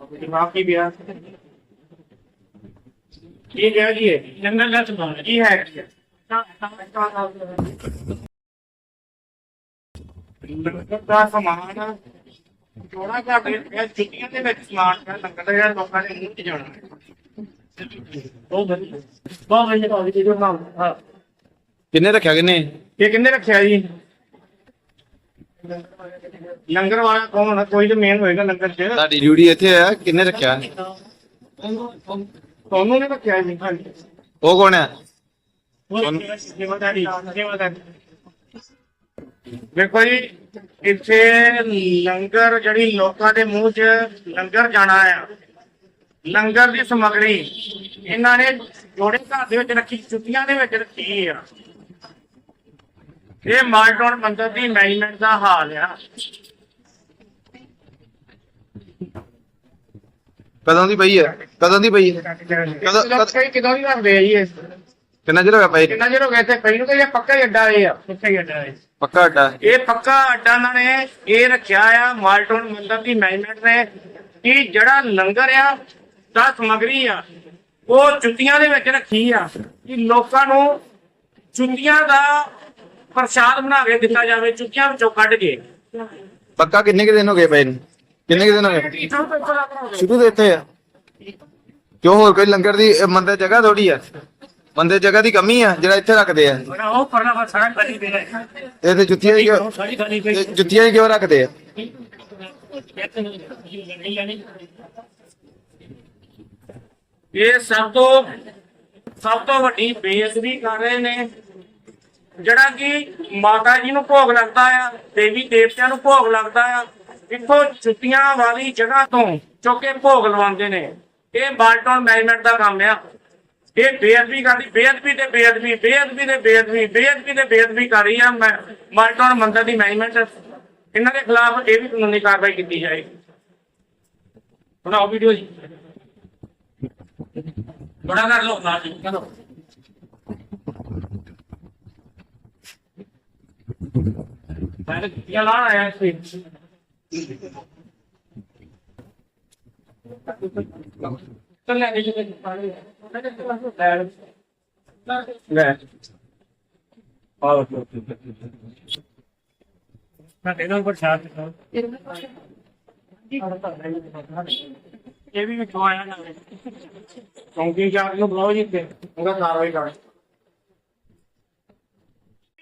ਜਵਾਬ ਕੀ ਬਿਆ ਕੀ ਗਿਆ ਜੀ ਇਹ? ਜੰਗਲ ਦਾ ਸਮਾਨ। ਕੀ ਹੈ ਲੰਗਰ ਦਾ ਸਮਾਨ ਜੋੜਾ ਘਰ ਦੇ ਵਿੱਚ ਛੁੱਟੀਆਂ ਦੇ ਵਿੱਚ ਸਮਾਨ ਪਿਆ ਲੰਗਰ ਦਾ ਜਿਹੜਾ ਲੋਕਾਂ ਦੇ ਮੂੰਹ 'ਚ ਜਾਣਾ। ਹੈ ਉਹ ਵਧੀਆ। ਬਹੁਤ ਵਧੀਆ ਜੀ ਹਾਂ। ਕਿੰਨੇ ਰੱਖਿਆ ਕਿੰਨੇ? ਇਹ ਕਿੰਨੇ ਰੱਖਿਆ ਜੀ? ਲੰਗਰ ਵਾਲਾ ਕੌਣ ਹੈ ਕੋਈ ਤਾਂ ਮੇਨ ਹੋਏਗਾ ਲੰਗਰ 'ਚ। ਤੁਹਾਡੀ ਡਿਊਟੀ ਇੱਥੇ ਆ ਕਿੰਨੇ ਰੱਖਿਆ? ਤੁਹਾਨੂੰ ਨੇ ਰੱਖਿਆ ਜੀ ਹਾਂਜੀ। ਉਹ ਕੌਣ ਸੇਵਾਦਾਰੀ ਵੇਖੋ ਜੀ ਇੱਥੇ ਲੰਗਰ ਜਿਹੜੀ ਲੋਕਾਂ ਦੇ ਮੂੰਹ 'ਚ ਲੰਗਰ ਜਾਣਾ ਆ ਲੰਗਰ ਦੀ ਸਮਗਰੀ ਇਹਨਾਂ ਨੇ ਜੋੜੇ ਘਰ ਦੇ ਵਿੱਚ ਰੱਖੀ ਛੁੱਟੀਆਂ ਦੇ ਵਿੱਚ ਰੱਖੀ ਆ। ਇਹ ਮਾਲਟੋਨ ਮੰਦਰ ਦੀ ਮੈਨੇਜਮੈਂਟ ਦਾ ਹਾਲ ਆ। ਕਦੋਂ ਦੀ ਪਈ ਆ ਕਦੋਂ ਦੀ ਪਈ ਆ ਕਦੋਂ ਕਿਦੋਂ ਦੀ ਰੱਖਦੇ ਆ ਜੀ ਇਹ? ਕਿੰਨਾ ਚਿਰ ਹੋ ਗਿਆ ਪਈ? ਕਿੰਨਾ ਚਿਰ ਹੋ ਗਿਆ ਤੇ ਪਈ ਨੂੰ ਤੇ ਇਹ ਪੱਕਾ ਹੀ ਅੱਡਾ ਇਹ ਆ ਪੱਕਾ ਹੀ ਅੱਡਾ ਇਹ। ਪੱਕਾ ਅੱਡਾ। ਇਹ ਪੱਕਾ ਅੱਡਾ ਇਹਨਾਂ ਨੇ ਇਹ ਰੱਖਿਆ ਆ ਮਾਲਟੋਨ ਮੰਦਰ ਦੀ ਮੈਨੇਜਮੈਂਟ ਨੇ ਕਿ ਜਿਹੜਾ ਲੰਗਰ ਆ ਦਾ ਸਮਗਰੀ ਆ ਉਹ ਜੁੱਤੀਆਂ ਦੇ ਵਿੱਚ ਰੱਖੀ ਆ ਕਿ ਲੋਕਾਂ ਨੂੰ ਜੁੱਤੀਆਂ ਦਾ ਪ੍ਰਸ਼ਾਦ ਬਣਾ ਕੇ ਦਿੱਤਾ ਜਾਵੇ ਜੁੱਤੀਆਂ ਵਿੱਚੋਂ ਕੱਢ ਕੇ। ਪੱਕਾ ਕਿੰਨੇ ਕੁ ਦਿਨ ਹੋ ਗਏ ਪਏ ਨੂੰ ਕਿੰਨੇ ਕੁ ਦਿਨ ਹੋ ਗਏ? ਸ਼ੁਰੂ ਤੋਂ ਇੱਥੇ ਆ। ਕਿਉਂ ਹੋਰ ਕੋਈ ਲੰਗਰ ਦੀ ਮੰਦਰ ਜਗ੍ਹਾ ਥੋੜੀ ਆ? ਮੰਦਰ ਜਗ੍ਹਾ ਦੀ ਕਮੀ ਆ ਜਿਹੜਾ ਇੱਥੇ ਰੱਖਦੇ ਆ। ਉਹ ਪਰਨਾ ਬਸ ਸਾਰਾ ਕਰੀ ਦੇ ਰਿਹਾ ਇਹ ਤੇ ਜੁੱਤੀਆਂ ਹੀ ਕਿਉਂ ਸਾਰੀ ਖਾਲੀ ਇਹ ਜੁੱਤੀਆਂ ਹੀ ਕਿਉਂ ਰੱਖਦੇ ਆ? ਇਹ ਸਭ ਤੋਂ ਸਭ ਤੋਂ ਵੱਡੀ ਬੇਇੱਜ਼ਤੀ ਕਰ ਰਹੇ ਨੇ। ਜਿਹੜਾ ਕਿ ਮਾਤਾ ਜੀ ਨੂੰ ਭੋਗ ਲੱਗਦਾ ਆ, ਦੇਵੀ ਦੇਵਤਿਆਂ ਨੂੰ ਭੋਗ ਲੱਗਦਾ ਆ, ਇੱਥੋਂ ਛੁੱਟੀਆਂ ਵਾਲੀ ਜਗ੍ਹਾ ਤੋਂ ਚੁੱਕ ਭੋਗ ਲਵਾਉਂਦੇ ਨੇ। ਇਹ ਬਾਲਟਨ ਮੈਨੇਜਮੈਂਟ ਦਾ ਕੰਮ ਆ। ਇਹ ਬੇਅਦਬੀ ਕਰਦੀ, ਬੇਅਦਬੀ ਤੇ ਬੇਅਦਬੀ ਬੇਅਦਬੀ ਤੇ ਬੇਅਦਬੀ ਬੇਅਦਬੀ ਤੇ ਬੇਅਦਬੀ ਕਰ ਰਹੀ ਆ ਮੈਂ ਮਾਲਟਨ ਮੰਦਰ ਦੀ ਮੈਨੇਜਮੈਂਟ। ਇਹਨਾਂ ਦੇ ਖਿਲਾਫ ਇਹ ਵੀ ਕਾਨੂੰਨੀ ਕਾਰਵਾਈ ਕੀਤੀ ਜਾਏਗੀ। ਬਣਾਓ ਵੀਡੀਓ ਜੀ। ਬੜਾ ਕਰ ਲਓ ਨਾ ਜੀ। ਚਲੋ ਮੈਂ ਕਿਹਾ ਲਾ ਆਇਆ ਇਸ ਚੱਲ ਲੈ ਜੀ ਜੀ ਲੈ ਆਓ ਨਾ ਇਹਨਾਂ ਪਰ ਛਾਤ ਇਹ ਵੀ ਵਿੱਚੋਂ ਆਇਆ ਨਾ। ਚੌਂਕੀ ਚਾਰ ਨੂੰ ਬੁਲਾਓ ਜੀ ਤੇ, ਉਹਦਾ ਕਾਰਵਾਈ ਕਰੋ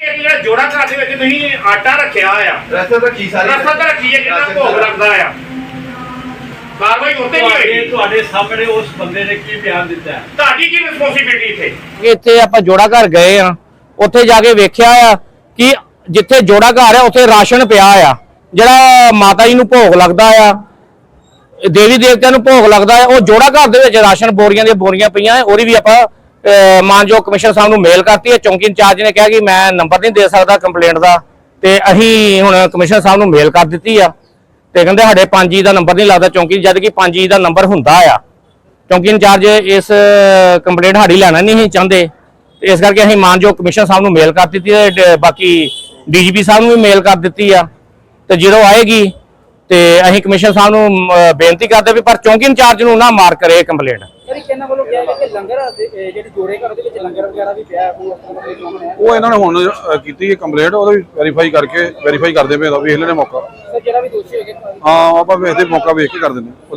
ਇਹ ਜਿਹੜਾ ਜੋੜਾ ਘਰ ਦੇ ਵਿੱਚ ਤੁਸੀਂ ਆਟਾ ਰੱਖਿਆ ਆ ਰਸਤਾ ਤਾਂ ਕੀ ਰਸਤਾ ਤਾਂ ਰੱਖੀ ਹੈ ਕਿੰਨਾ ਭੋਗ ਲੱਗਦਾ ਆ। ਕਾਰਵਾਈ ਉੱਤੇ ਨਹੀਂ ਹੋਈ ਤੁਹਾਡੇ ਸਾਹਮਣੇ ਉਸ ਬੰਦੇ ਨੇ ਕੀ ਬਿਆਨ ਦਿੱਤਾ? ਹੈ ਤੁਹਾਡੀ ਕੀ ਰਿਸਪੌਂਸਿਬਿਲਟੀ ਇੱਥੇ? ਇੱਥੇ ਆਪਾਂ ਜੋੜਾ ਘਰ ਗਏ ਆ। ਉੱਥੇ ਜਾ ਕੇ ਵੇਖਿਆ ਆ ਕਿ ਜਿੱਥੇ ਜੋੜਾ ਘਰ ਆ ਉੱਥੇ ਰਾਸ਼ਨ ਪਿਆ ਆ। ਜਿਹੜਾ ਮਾਤਾ ਜੀ ਨੂੰ ਭੋਗ ਲੱਗਦਾ ਆ ਦੇਵੀ ਦੇਵਤਿਆਂ ਨੂੰ ਭੋਗ ਲੱਗਦਾ ਆ ਉਹ ਜੋੜਾ ਘਰ ਦੇ ਵਿੱਚ ਰਾਸ਼ਨ ਬੋਰੀਆਂ ਦੀਆਂ ਬੋਰੀਆਂ ਪਈਆਂ ਆ, ਉਹਦੀ ਵੀ ਆਪਾਂ ਮਾਨਯੋਗ ਕਮਿਸ਼ਨਰ ਸਾਹਿਬ ਨੂੰ ਮੇਲ ਕਰਤੀ ਹੈ। ਚੌਂਕੀ ਇੰਚਾਰਜ ਨੇ ਕਿਹਾ ਕਿ ਮੈਂ ਨੰਬਰ ਨਹੀਂ ਦੇ ਸਕਦਾ ਕੰਪਲੇਂਟ ਦਾ। ਤੇ ਅਸੀਂ ਹੁਣ ਕਮਿਸ਼ਨਰ ਸਾਹਿਬ ਨੂੰ ਮੇਲ ਕਰ ਦਿੱਤੀ ਆ। ਤੇ ਕਹਿੰਦੇ ਸਾਡੇ 5 ਦਾ ਨੰਬਰ ਨਹੀਂ ਲੱਗਦਾ। ਚੌਂਕੀ ਜਦ ਕਿ 5 ਦਾ ਨੰਬਰ ਹੁੰਦਾ ਆ। ਚੌਂਕੀ ਇੰਚਾਰਜ ਇਸ ਕੰਪਲੇਂਟ ਸਾਡੀ ਲੈਣਾ ਨਹੀਂ ਸੀ ਚਾਹੁੰਦੇ। ਇਸ ਕਰਕੇ ਅਸੀਂ ਮਾਨਯੋਗ ਕਮਿਸ਼ਨਰ ਸਾਹਿਬ ਨੂੰ ਮੇਲ ਕਰ ਦਿੱਤੀ ਹੈ ਡ- ਬਾਕੀ ਡੀਜੀਪੀ ਸਾਹਿਬ ਨੂੰ ਵੀ ਮੇਲ ਕਰ ਦਿੱਤੀ ਆ। ਤੇ ਜਦੋਂ ਆਏਗੀ ਤੇ ਅਸੀਂ ਕਮਿਸ਼ਨਰ ਸਾਹਿਬ ਨੂੰ ਬੇਨਤੀ ਕਰਦੇ ਵੀ ਪਰ ਚੌਂਕੀ ਇੰਚਾਰਜ ਨੂੰ ਨਾ ਮਾਰ ਕਰੇ ਕੰਪਲੇਂਟ। ਸਰ ਕਿਹਨਾਂ ਵੱਲੋਂ ਕਿਹਾ ਗਿਆ ਕਿ ਲੰਗਰ ਦੇ- ਇਹ ਜਿਹੜੀ ਜੋੜੇ ਘਰ ਦੇ ਵਿੱਚ ਲੰਗਰ ਵਗੈਰਾ ਵੀ ਪਿਆ ਹੈ ਕੋਈ ਉਸ ਤਰ੍ਹਾਂ ਦਾ ਕੋਈ ਕੰਮ ਹੈ ਉਹ ਇਹਨਾਂ ਨੇ ਹੁਣ ਅ, ਕੀਤੀ ਹੈ ਕੰਪਲੇਂਟ ਉਹਦਾ ਵੀ ਵੈਰੀਫਾਈ ਕਰਕੇ ਵੈਰੀਫਾਈ ਕਰਦੇ ਪਏ ਦਾ ਵੇਖ ਲੈਣੇ ਮੌਕਾ। ਸਰ ਜਿਹੜਾ ਵੀ ਦੋਸ਼ੀ ਹੋਏਗਾ ਹਾਂ ਆਪਾਂ ਵੇਖਦੇ ਮੌਕਾ ਵੇਖ ਕੇ ਕਰ ਦਿੰਦੇ ਉਹਦੇ